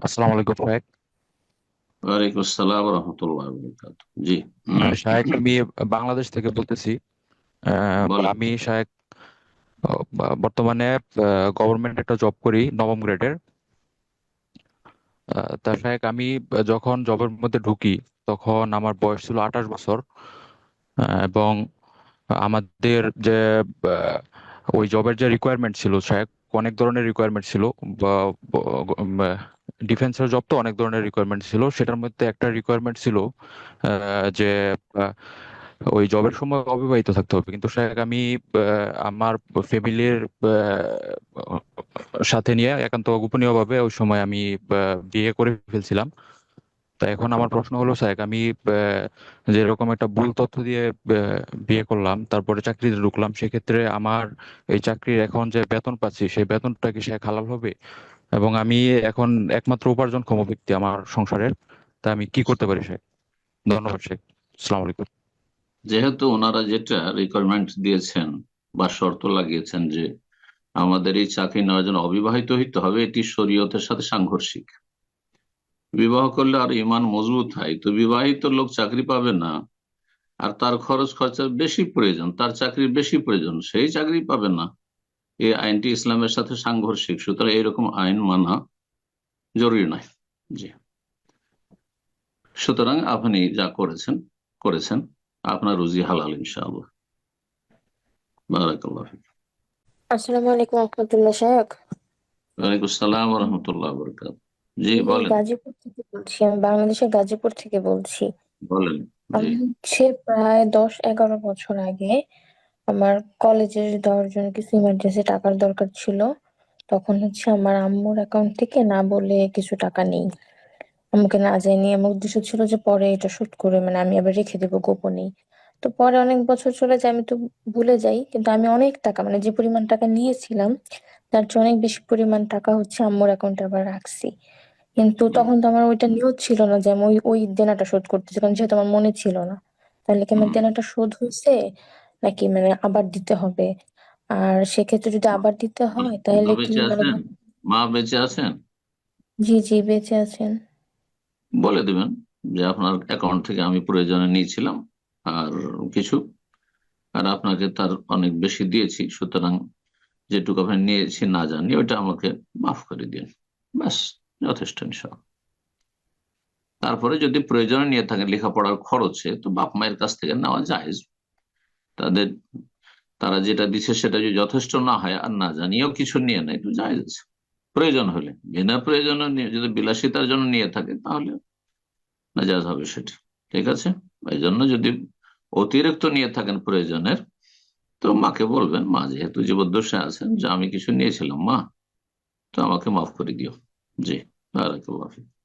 আসসালামু আলাইকুম শাহেক। ওয়ালাইকুম আসসালাম রহমতুল্লাহ জি। শাহেক আমি বাংলাদেশ থেকে বলতেছি। আমি শাহেক বর্তমানে গভর্নমেন্ট একটা জব করি নবম গ্রেডের তা শাহেক আমি যখন জবের মধ্যে ঢুকি তখন আমার বয়স ছিল আঠাশ বছর। এবং আমাদের যে ওই জবের যে রিকোয়ারমেন্ট ছিল শাহেক অনেক ধরনের রিকোয়ারমেন্ট ছিল। ডিফেন্সের জব তো অনেক ধরনের রিকোয়ারমেন্ট ছিল। সেটার মধ্যে একটা রিকোয়ারমেন্ট ছিল যে ওই জবের সময় অবিবাহিত থাকতে হবে। কিন্তু শাহেক আমি আমার ফ্যামিলির সাথে নিয়ে একান্ত গোপনীয় ভাবে ওই সময় আমি বিয়ে করে ফেলছিলাম। তা এখন আমার প্রশ্ন হলো, স্যার, আমি যেরকম একটা ভুল তথ্য দিয়ে বিয়ে করলাম, তারপরে চাকরিতে ঢুকলাম, সেক্ষেত্রে আমার এই চাকরির এখন যে বেতন পাচ্ছি, সেই বেতনটা কি সে হালাল হবে? এবং আমি এখন একমাত্র উপার্জনক্ষম ব্যক্তি আমার সংসারের। তা আমি কি করতে পারি, শেখ? ধন্যবাদ, শেখ। আসসালামু আলাইকুম। যেহেতু ওনারা যেটা রিকোয়ারমেন্ট দিয়েছেন বা শর্ত লাগিয়েছেন যে আমাদের এই চাকরি নেওয়ার জন্য অবিবাহিত হইতে হবে, এটি শরীয়তের সাথে সাংঘর্ষিক। বিবাহ করলে আর ইমান মজবুত হয়, তো বিবাহিত লোক চাকরি পাবে না, আর তার খরচ খরচার বেশি প্রয়োজন, তার চাকরির বেশি প্রয়োজন, সেই চাকরি পাবে না। এই আইনটি ইসলামের সাথে সাংঘর্ষিক সুতরাং এইরকম আইন মানা জরুরি নয়। জি। সুতরাং আপনি যা করেছেন করেছেন আপনার রুজি হালাল ইনশাআল্লাহ। বারাকাল্লাহ আসসালামু আলাইকুম রহমতুল্লাহ ওয়ালাইকুম আসসালাম রহমতুল্লাহ বরকাত জি বলেন। গাজীপুর থেকে বলছি আমি বাংলাদেশের গাজীপুর থেকে বলছি। বলেন। হচ্ছে প্রায় দশ এগারো বছর আগে আমার কলেজে দেওয়ার জন্য কিছু ইমার্জেন্সি টাকার দরকার ছিল। তখন হচ্ছে আমার আম্মুর অ্যাকাউন্ট থেকে না বলে কিছু টাকা নেই। আম্মুকে না যায়নি আমার উদ্দেশ্য ছিল যে পরে এটা শোধ করে মানে আমি আবার রেখে দেবো গোপনেই তো পরে অনেক বছর চলে যায় আমি তো ভুলে যাই কিন্তু আমি অনেক টাকা মানে যে পরিমাণ টাকা নিয়েছিলাম তার চেয়ে অনেক বেশি পরিমাণ টাকা হচ্ছে আম্মুর অ্যাকাউন্টে আবার রাখছি। কিন্তু তখন তো আমার ওইটা নিয়ত ছিল না যে আমি ওই ওই দেনাটা শোধ করতেছি কারণ যেহেতু আমার মনে ছিল না। তাহলে কি আমার দেনাটা শোধ হয়েছে? নাকি মানে আবার দিতে হবে? আর সেক্ষেত্রে যদি আবার দিতে হয় তাহলে কি বেঁচে মানে আছেন? মা বেঁচে আছেন? জি জি বেঁচে আছেন। বলে দিবেন যে আপনার অ্যাকাউন্ট থেকে আমি প্রয়োজনে নিয়েছিলাম আর কিছু আর আপনাকে তার অনেক বেশি দিয়েছি। সুতরাং যেটুকু আপনি নিয়েছি না জানি ওইটা আমাকে মাফ করে দিন। ব্যাস যথেষ্ট ইনশাআল্লাহ তারপরে যদি প্রয়োজনে নিয়ে থাকেন লেখাপড়ার খরচে তো বাপ মায়ের কাছ থেকে নেওয়া যায়। তাদের, তারা যেটা দিচ্ছে সেটা যদি যথেষ্ট না হয়, আর না জানিয়েও কিছু নিয়ে নেয়, তো যায় আছে। প্রয়োজন হলে, বিনা প্রয়োজনে নিয়ে- যদি বিলাসিতার জন্য নিয়ে থাকে, তাহলে নাজাজ হবে সেটা, ঠিক আছে? এই জন্য যদি অতিরিক্ত নিয়ে থাকেন প্রয়োজনের, তো মাকে বলবেন, মা, যেহেতু জীবদ্দশে আছেন, যে আমি কিছু নিয়েছিলাম, মা, তো আমাকে মাফ করে দিও। জি ফিক।